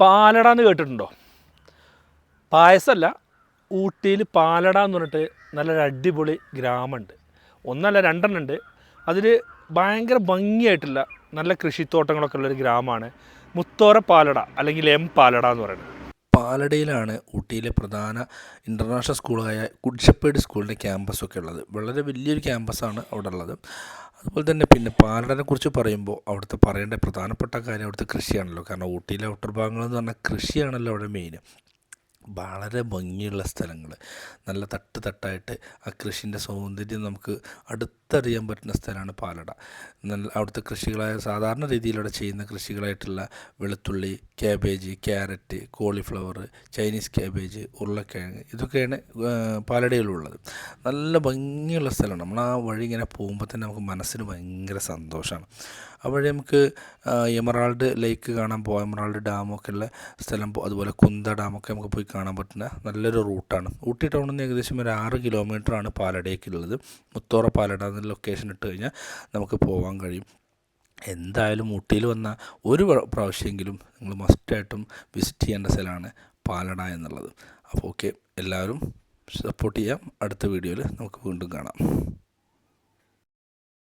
പാലട എന്ന് കേട്ടിട്ടുണ്ടോ? പായസമല്ല ഊട്ടിയിൽ പാലട എന്ന് പറഞ്ഞിട്ട് നല്ലൊരു അടിപൊളി ഗ്രാമമുണ്ട്. ഒന്നല്ല രണ്ടെണ്ണം ഉണ്ട് അതിൽ ഭയങ്കര ഭംഗിയായിട്ടുള്ള നല്ല കൃഷിത്തോട്ടങ്ങളൊക്കെ ഉള്ളൊരു ഗ്രാമമാണ്. മുത്തോര പാലട അല്ലെങ്കിൽ എം പാലട എന്ന് പറയുന്നത്. പാലടയിലാണ് ഊട്ടിയിലെ പ്രധാന ഇന്റർനാഷണൽ സ്കൂളായ ഗുഡ് ഷെപ്പേർഡ് സ്കൂളിന്റെ ക്യാമ്പസൊക്കെ ഉള്ളത്. വളരെ വലിയൊരു ക്യാമ്പസാണ് അവിടെ ഉള്ളത്. അതുപോലെ തന്നെ പിന്നെ പാലടനെ കുറിച്ച് പറയുമ്പോൾ അവിടുത്തെ പറയേണ്ട പ്രധാനപ്പെട്ട കാര്യം അവിടുത്തെ കൃഷിയാണല്ലോ. കാരണം ഊട്ടിയിലെ ഔട്ടർ ഭാഗങ്ങളെന്ന് പറഞ്ഞാൽ കൃഷിയാണല്ലോ അവിടെ മെയിൻ വളരെ ഭംഗിയുള്ള സ്ഥലങ്ങൾ. നല്ല തട്ട് തട്ടായിട്ട് ആ കൃഷിന്റെ സൗന്ദര്യം നമുക്ക് അടുത്തറിയാൻ പറ്റുന്ന സ്ഥലമാണ് പാലട. നല്ല അവിടുത്തെ കൃഷികളായ സാധാരണ രീതിയിലൂടെ ചെയ്യുന്ന കൃഷികളായിട്ടുള്ള വെളുത്തുള്ളി cabbage carrot cauliflower Chinese cabbage ഉരുളക്കിഴങ്ങ് ഇതൊക്കെയാണ് പാലടയിലുള്ളത്. നല്ല ഭംഗിയുള്ള സ്ഥലമാണ്. നമ്മൾ ആ വഴി ഇങ്ങനെ പോകുമ്പോൾ തന്നെ നമുക്ക് മനസ്സിന് ഭയങ്കര സന്തോഷമാണ്. ആ വഴി നമുക്ക് എമറാൾഡ് ലേക്ക് കാണാൻ പോകാം എമറാൾഡ് ഡാമൊക്കെ ഉള്ള സ്ഥലം അതുപോലെ കുന്ത ഡാമൊക്കെ നമുക്ക് പോയി കാണാൻ പറ്റുന്ന നല്ലൊരു റൂട്ടാണ്. ഊട്ടി ടൗണിൽ നിന്ന് ഏകദേശം ഒരു ആറ് കിലോമീറ്ററാണ് പാലടയ്ക്കുള്ളത് മുത്തോറ പാലട എന്ന ലൊക്കേഷൻ ഇട്ട് കഴിഞ്ഞാൽ നമുക്ക് പോകാൻ കഴിയും. എന്തായാലും ഊട്ടിയിൽ വന്ന ഒരു പ്ര- പ്രാവശ്യമെങ്കിലും നിങ്ങൾ മസ്റ്റായിട്ടും വിസിറ്റ് ചെയ്യേണ്ട സ്ഥലമാണ് പാലട എന്നുള്ളത്. അപ്പോൾ ഓക്കെ എല്ലാവരും സപ്പോർട്ട് ചെയ്യാം. അടുത്ത വീഡിയോയിൽ നമുക്ക് വീണ്ടും കാണാം.